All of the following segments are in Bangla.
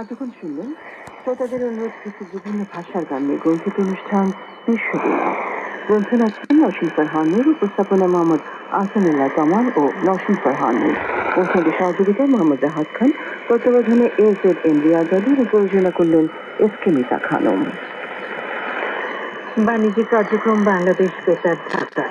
এতক্ষণ শুনলেন শ্রোতাদের অনুরোধ কিছু বিভিন্ন ভাষার গান গ্রন্থিত অনুষ্ঠান বিশ্বদুল্লাহ গ্রন্থনা ছিলেন নসীম উপস্থাপনা মোহাম্মদ আহসানুল্লাহ তমাল ও নসীম ফারহানের অনুষ্ঠানটি সহযোগিতায় মোহাম্মদ জাহাদ খান। তত্ত্বাবধানে A Z M Riaz Ali করলেন এস কে মিতা খানম। বাণিজ্যিক কার্যক্রম বাংলাদেশ বেতার ঢাকা।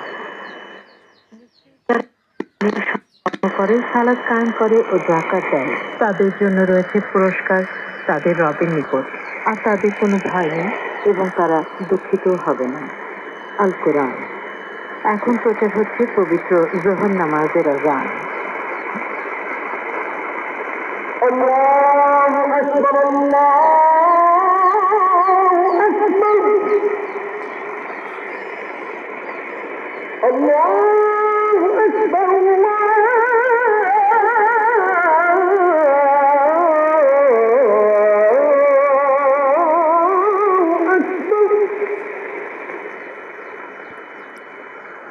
করে সালাদ কায়েম করে ও জাকাত দেয়। তাদের জন্য রয়েছে পুরস্কার, তাদের রবের নিকট। আর তাদের কোনো ভয় নেই এবং তারা দুঃখিত হবে না। আল কোরআন। এখন প্রচার হচ্ছে পবিত্র জোহর নামাজের আজান। Allah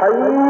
حي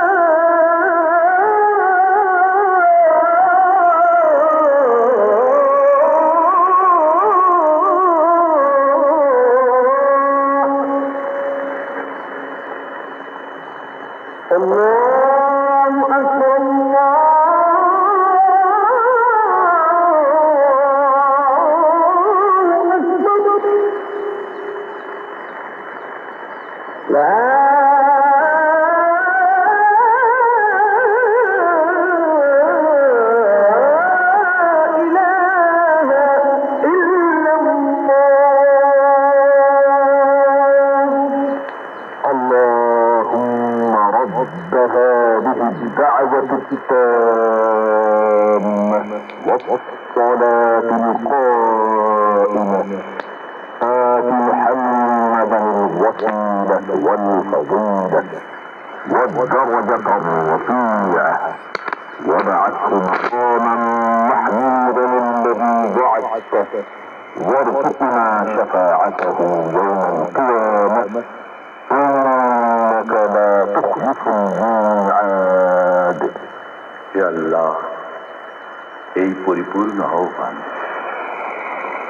الدعوة التامة والصلاة القائمة. آت محمدا الوسيلة والفضيلة. والدرجة الرفيعة وابعثه مقاما محمودا الذي بعثته. وارزقنا شفاعته يوم القيامة. পরিপূর্ণ আহ্বান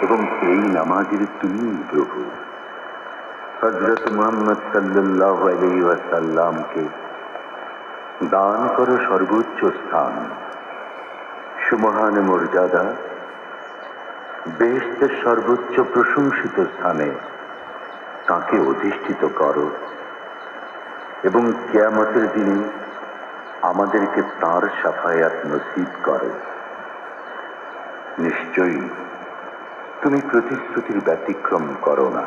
এবং এই নামাজের তুমি প্রভু। হজরত মোহাম্মদ সাল্লাহ আলী ওয়াসাল্লামকে দান করো সর্বোচ্চ স্থান। সুমহান মর্যাদা, বেহেশতের সর্বোচ্চ প্রশংসিত স্থানে তাকে অধিষ্ঠিত করো এবং কেয়ামতের দিনে আমাদেরকে তার সাফায়াত নসিব করে। নিশ্চয়ই। তুমি প্রতিশ্রুতির ব্যতিক্রম করো না।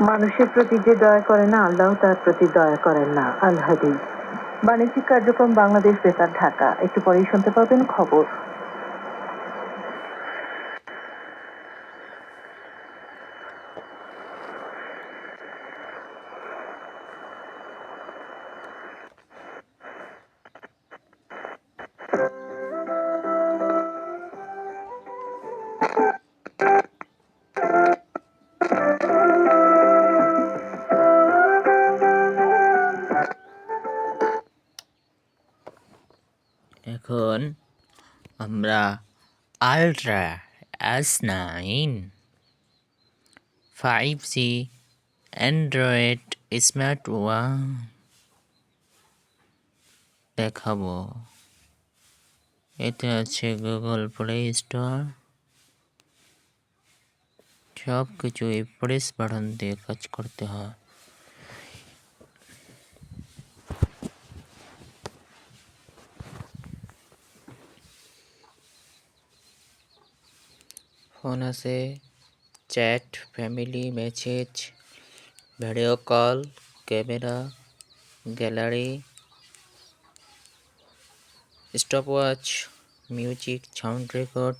মানুষের প্রতি যে দয়া করে না, আল্লাহ তার প্রতি দয়া করেন না আল হাদিস বাণিজ্যিক কার্যক্রম বাংলাদেশ বেতার, ঢাকা। একটু পরেই শুনতে পাবেন খবর। আমরা ultra S nine five G android smart one দেখাবো। এতে আছে গুগল প্লে স্টোর সব কিছু এই প্রেস বাটন দিয়ে কাজ করতে হয়। ফোন আছে chat family message video call camera gallery stopwatch music sound record